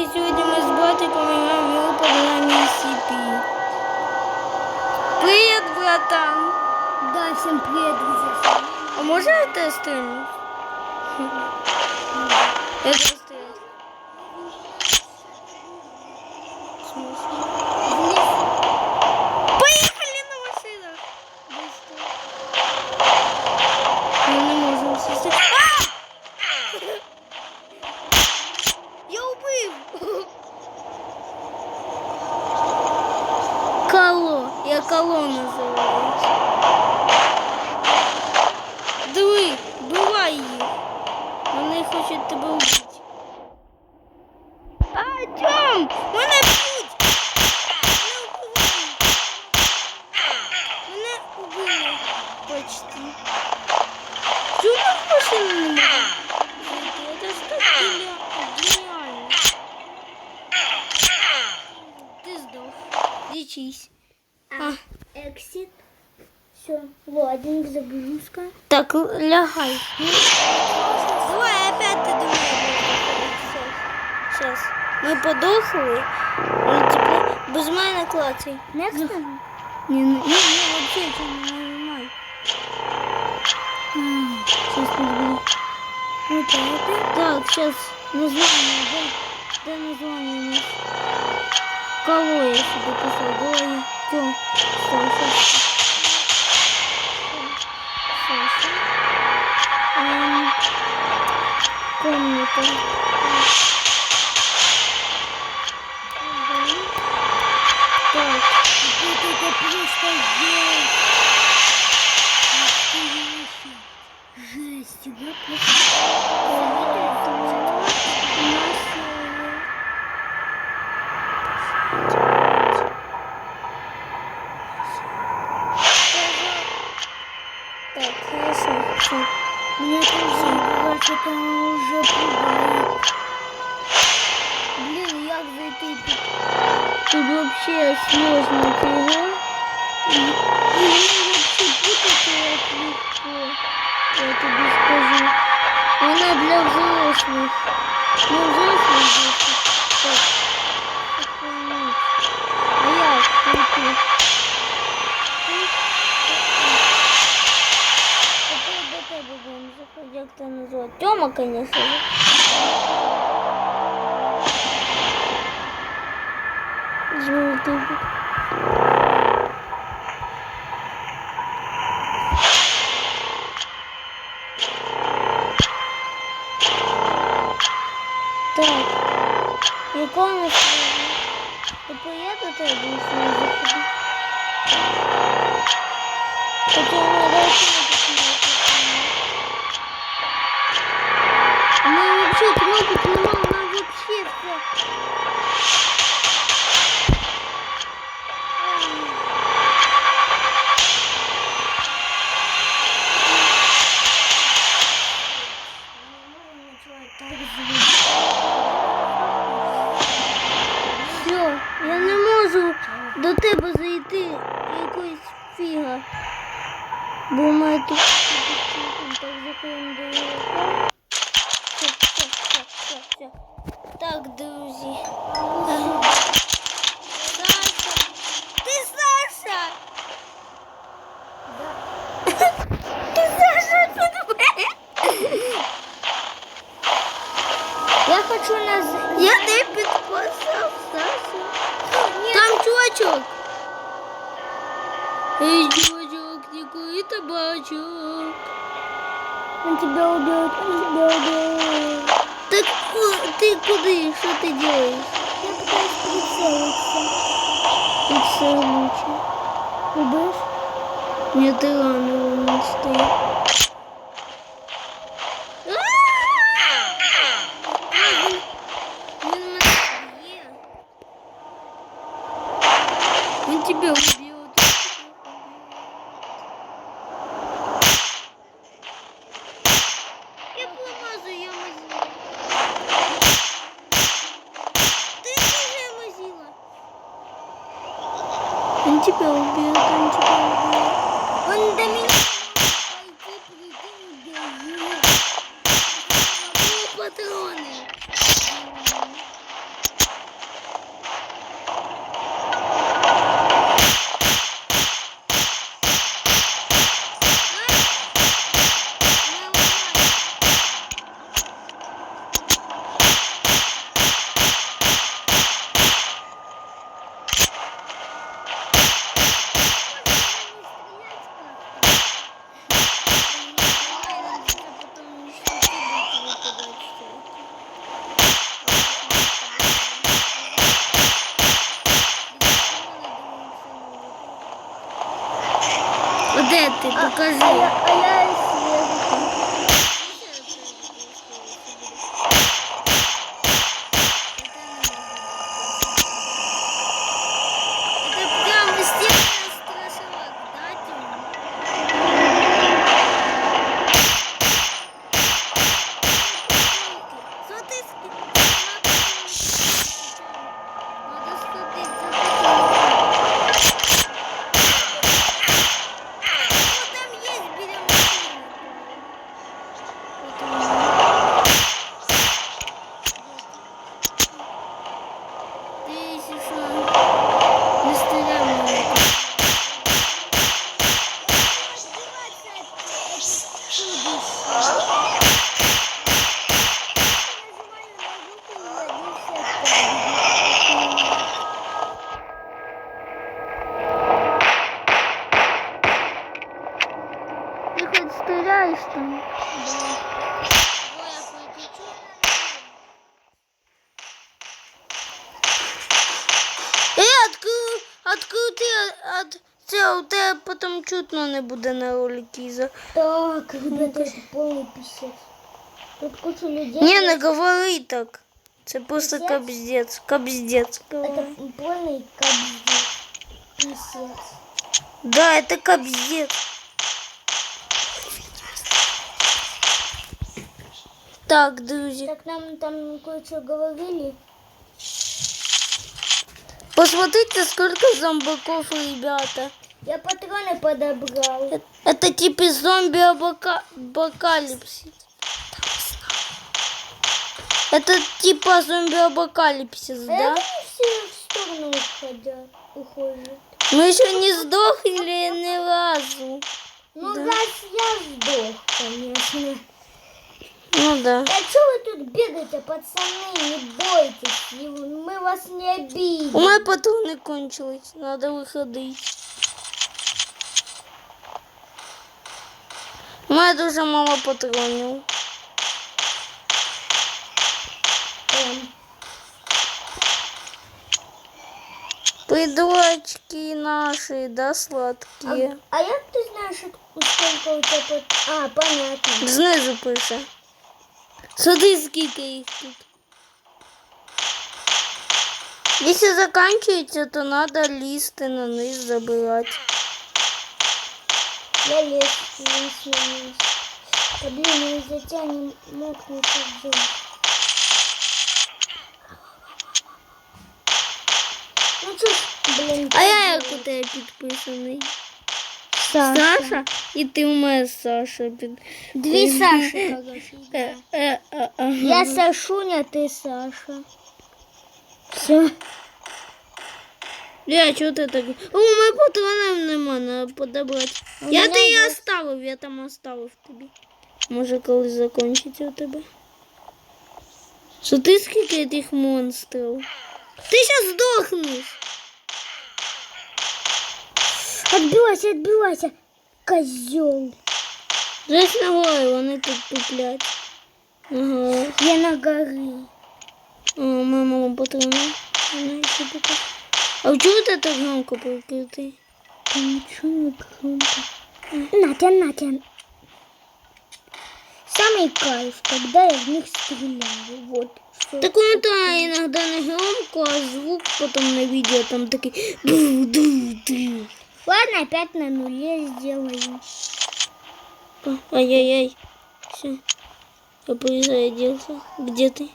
Друзі, сьогодні ми з братиком граємо у програмі CP. Привіт, братан! Да, всем привет, друзья. А можна я тебе стрельну? Я лягай. Давай опять ты до мене Сейчас. Ми подохли. Ну, типу, без мене клацай. Next Ні, ні, ні, ні, вообще це не нажимай. Сейчас подбери. Вот это. Так, сейчас название, да? Да, название у нас. Кого я себе писал? Давай я. Тём. Саша. Саша. Эм, комната. Так. Вот это просто. Настоящая Жесть. Я просто... Тьома, конечно же. Так, яка у нас сьогодні? Тобто я до тебе сьогодні заходити? Хоча мене вообще кнопок нема, у нас вообще ты куда? Что ты делаешь? Я пытаюсь прицелиться. Лучше. Убьешь? Нет, ты рано он стоит. Так, ребята, это полный писец. Тут куча людей. Не, не говори так. Це просто Пиздец? кобздець, кобздець. Это полный кобздец. Писец. Да, это кобздец. Так, друзі, Так нам там кое-что говорили. посмотрите, сколько зомбаков, ребята. Я патроны подобрал. Э- Это типа зомби-апокалипсис. Это типа зомби-апокалипсис, А да? это все в сторону уходят, уходят. Мы еще не сдохли ни разу. Ну, Да. раз я сдох, конечно. Ну да. А что вы тут бегаете, пацаны? Не бойтесь, мы вас не У обидим. мене патрони кончились, надо виходити. У мене дуже мало патронів. Эм, Придурочки наші, да, а, сладкі. а як ты знаешь, от- сколько у тебя пат... А, понятно. Знизу пише. Смотри, скільки їх тут. Якщо закінчується, то треба лізти на низ забирати. Я лес вынесу. Да блин, из-за тебя не мог не подзум. Ну что блин. А я куда я подписанный? Саша. Саша? І ти у Саша Две Саши Саші. Е, е, е, я Сашуня, ты Саша. Все. Я чого ти так? О, у мене патронів нема, треба подобрати. У Я мене ти є. оставив, я там оставив тобі. Може колись закінчиться у тебе. Що ти скільки тих монстрів? Ти зараз здохнеш. Отбивайся, отбивайся. Козел. Десь на горі вони тут туплять. Ага. Я на горы. О, моя мама патрони. Вона ще така. А чого ти так громко прикритий? Да ничего не громко. Натя, Натя. Самый кайф, когда я в них стреляю. Вот. что Так он то іноді не громко, а звук потім на відео там такий ду-ду-ду. Ладно, опять на нуле сделаю. Ай-яй-яй. Все. Я перезарядился. Где ты?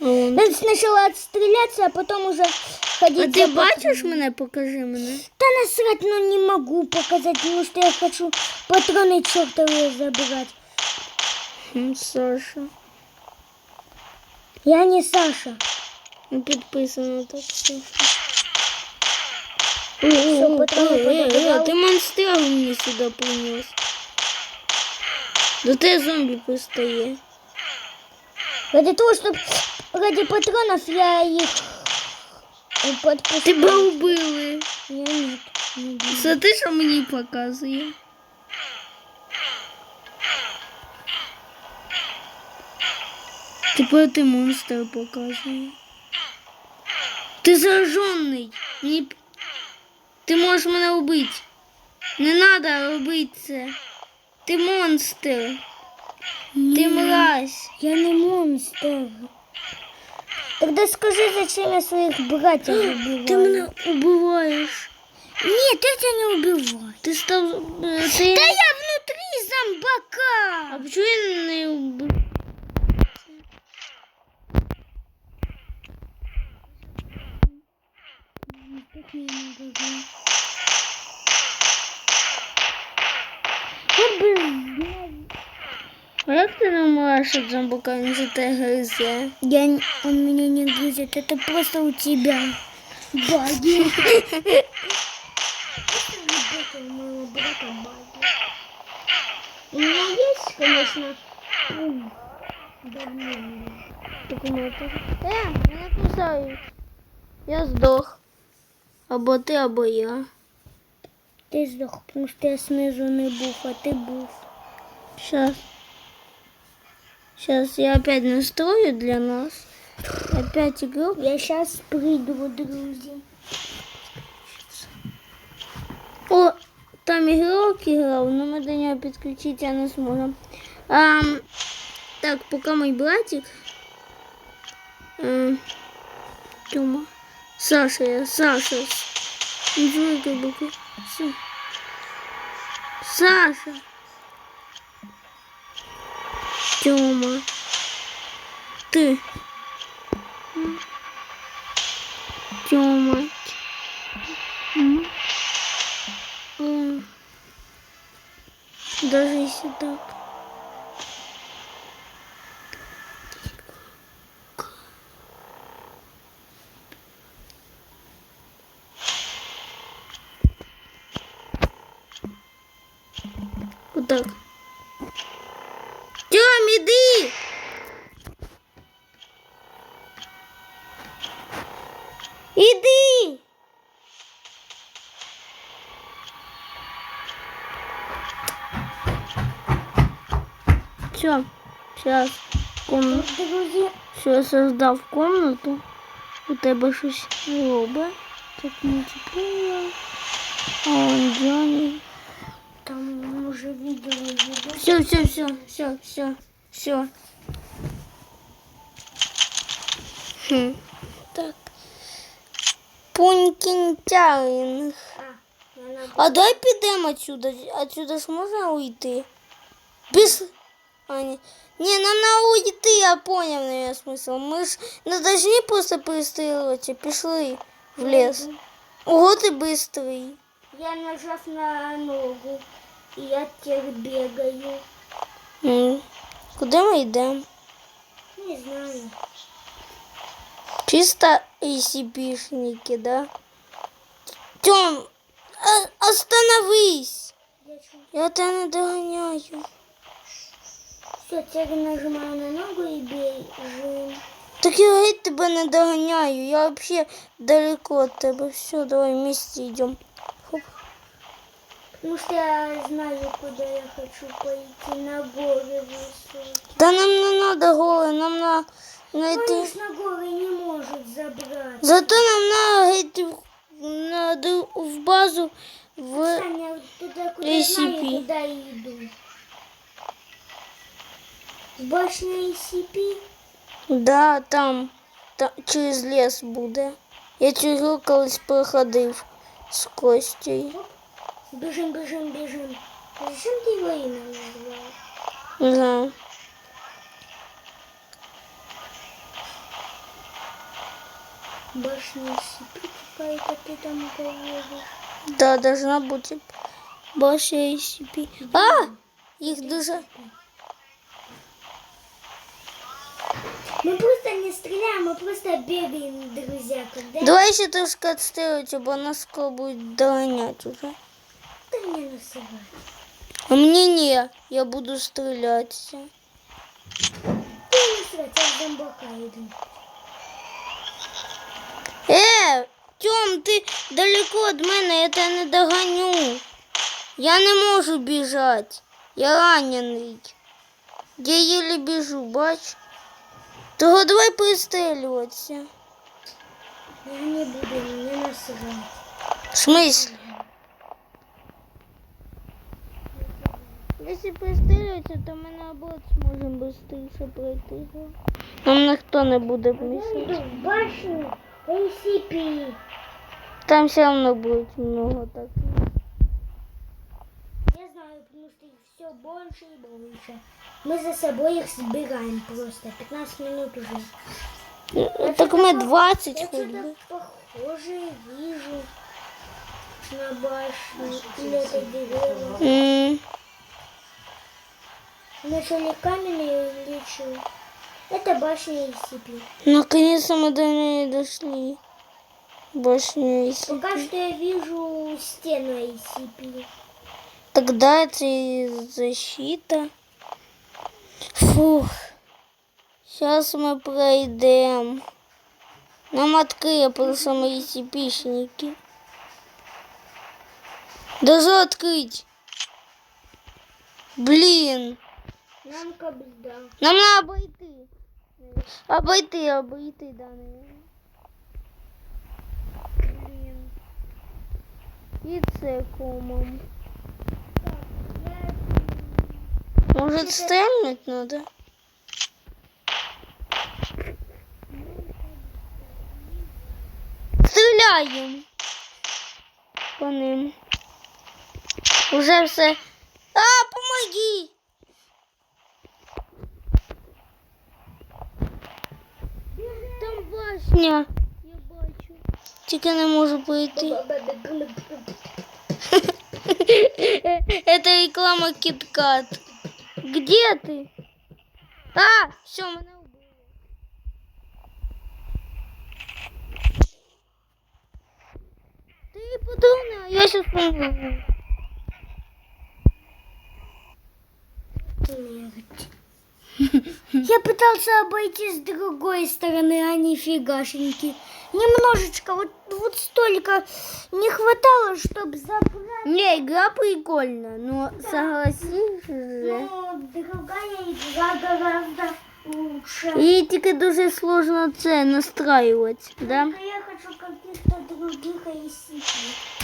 А, вон. Надо сначала отстреляться, а потом уже ходить. а ти за бачиш патронами. мене? Покажи мене. Да насрать, но не могу показать, потому что я хочу патроны чертовые забрать. Хм, Саша. Я не Саша. Ну, Підписано так Саша. Всё, патроны Ой, ой, ой, подобрал. Ти монстрягу мені сюди принес. До тебе зомбі пристає. Ради того, чтобы ради патронов я их подпустил. Тебе убили. Я нет. не буду. Це ти, що мені показує? Тепер ти монстр показує. Ти заражений. Мені... п- Ти можеш мене вбити. Не треба робити це. Ти монстр. Ти мразь. Я не монстр. Тогда скажи, зачем я своих братьев убиваю? Ти мене убиваєш. Нет, я тебя не убиваю. Ти став. е, Ти... Да я внутри зомбака. А чому я не убив? А як ти не можеш від зомбака він за те гризе? Я, н- он меня не грызет, это просто у тебя баги. Это у моего брата баги. У меня есть, конечно, ум. давление. Документи. Е, мене кусають. Я здох. Або ти, або я. Ты сдох, потому что я снизу не був, а ты був. Сейчас. Сейчас я опять настрою для нас. Опять игру. Я сейчас приду, друзі. О, там игрок играл, но мы до него подключиться не сможем. Ам, так, пока мой братик. Ам, Тёма. Саша, я Саша. Джой, как бы. Са- Саша. Тёма. Ты. Тёма. Даже если так. Тём, иди! Иди! Все, сейчас комнату. Все, я создав комнату. У тебе щось робить. Так мультиплеєр. А он Джонни. там уже видео. Все, все, все, все, все, все. Хм. Так. Пунькінтяринг. А, я на... А дай підемо отсюда. Отсюда ж можна уйти? Без... А, ні. Не, нам надо уйти, я понял, наверное, смысл. Мы ж не должны просто пристрелывать, пішли в лес. Ого, ты быстрый. Я нажав на ногу, і я теперь бегаю. М. Куди ми йдемо? Не знаю. Чисто ACP-шники, да? Тём, а- остановись! Я тебя не догоняю. Все, теперь нажимаю на ногу и бежим. Так я геть тебе не доганяю. Я вообще далеко от тебе. Все, давай вместе идем. Хоп. Потому что я знаю, куда я хочу пойти. На горы высокие. Да нам не надо голы, нам надо. Конечно, горы не может забрать. Зато нам надо в- надо в базу в Саня, туда, куда ACP. знаю, туда и иду. В башне ACP? да, там, та- через лес буде. Я ігру колись проходив з Костей. Бежим, бежим, бежим. Зачем ты его имя назвал? Не знаю. Башня ACP какая-то ты там говоришь. Да, должна бути більше ACP. А! Їх дуже. Мы просто не стреляем, мы просто бегаем, друзья. Когда Давай ще трошки відстрілюйте, бо нас скоро будуть доганяти уже. ты мне насывай. А мені ні, я буду стрілятися. Ты насывай, я в зомбака иду. Е, Тьом, ти далеко від мене, я тебе не доганю. Я не можу біжати. Я ранений. Я єлі біжу, бач. Того давай пристрілюватися. Я не буду, не насывай. В смислі? Якщо пристрілюється, то ми наоборот зможемо швидше пройти. Нам ніхто не буде мішати. башню ACP. Там все одно буде много так. Я знаю, потому что их все больше и больше. Мы за собой их собираем просто. 15 минут уже. Так ми 20 Я хоч что-то би. похожее вижу на башню или это деревья. М, Вначале каменные. Это башня ACP. Наконец-то мы до нее дошли. Не есть. Пока что я вижу стену ACP. Тогда это и защита. Фух. Сейчас мы пройдем. Нам открыли просто мои сипишники. Даже открыть. Блин. Нам кабзда. Нам надо обойти. Обойти, обойти, да, наверное. Блин. І це комом. Может, стрельнуть надо? Стреляем по ним. Уже все. А, помоги! Башня. Я бачу. Тільки не можу пройти. Это реклама KitKat. Где ты? А, все, мене убили. Ты подумай, а я сейчас помогу. Я пытался обойти с другой стороны, а не фигашеньки. Немножечко, вот, вот столько не хватало, чтобы забрать. Не, игра прикольная, но согласись же. Но другая игра гораздо лучше. І тільки дуже сложно це настраювати, да? Только я хочу каких-то других ICP.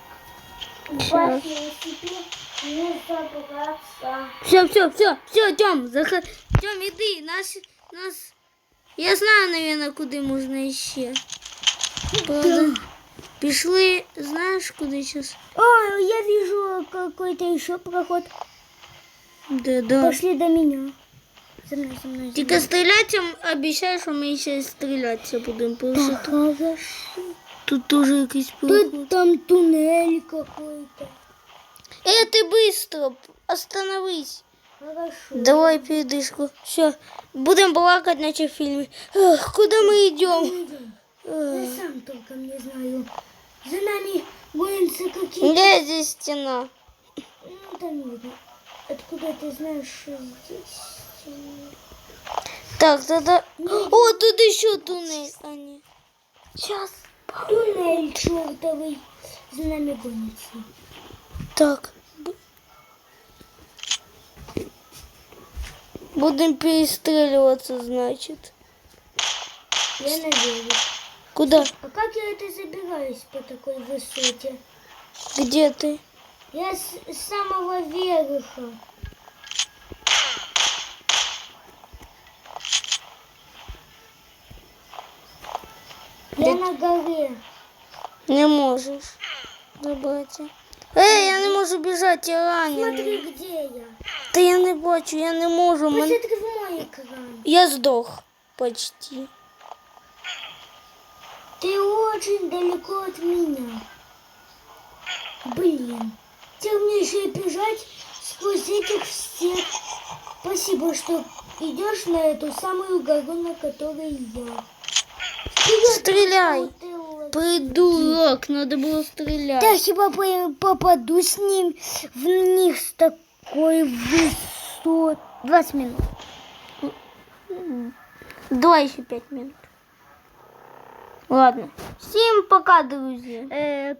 Башня ICP не забраться. Все, все, все, все, Тём, заход... Тём, іди, нас, нас... Я знаю, наверное, куди можна ще. Правда, пішли, знаєш, куди зараз? А, я вижу какой-то еще проход. Да, да. Пошли до меня. За мной, за мной. за Тільки мной. стріляти, обіцяю, що ми ще стрілятися будемо. Тому що Так, тут, теж якийсь проход. Тут там туннель какой-то. Э, ты быстро, остановись. Хорошо. Давай передышку. Все, будем балакать, наче в фильме. Эх, куда мы идем? Идем. Я сам толком не знаю. За нами гонятся какие-то... Где здесь стена? Ну, там видно. Откуда ты знаешь, что здесь? стена? Так, тогда... О, тут еще туннель. А, нет. Сейчас. Туннель чертовый. За нами гонится. Так. Будем перестреливаться, значит. Я надеюсь. Куда? А как я это забираюсь по такой высоте? Где ты? Я с самого верха. Я на горе. Не можешь. Забрать. Эй, я не можу бежать, я раненый. Смотри, где я. Та я не бачу, я не можу. Мен... Посмотри в мой экран. Я сдох почти. Ты очень далеко от меня. Блин. Тебе мне еще и бежать сквозь этих всех. Спасибо, что идешь на эту самую гору, на которой я. Стреляй. Придурок, надо было стрелять. Да, хіба по- попаду с ним в них с такой высот. 20 минут. Давай еще пять минут. Ладно. Всем пока, друзья. Э,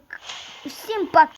всем пока.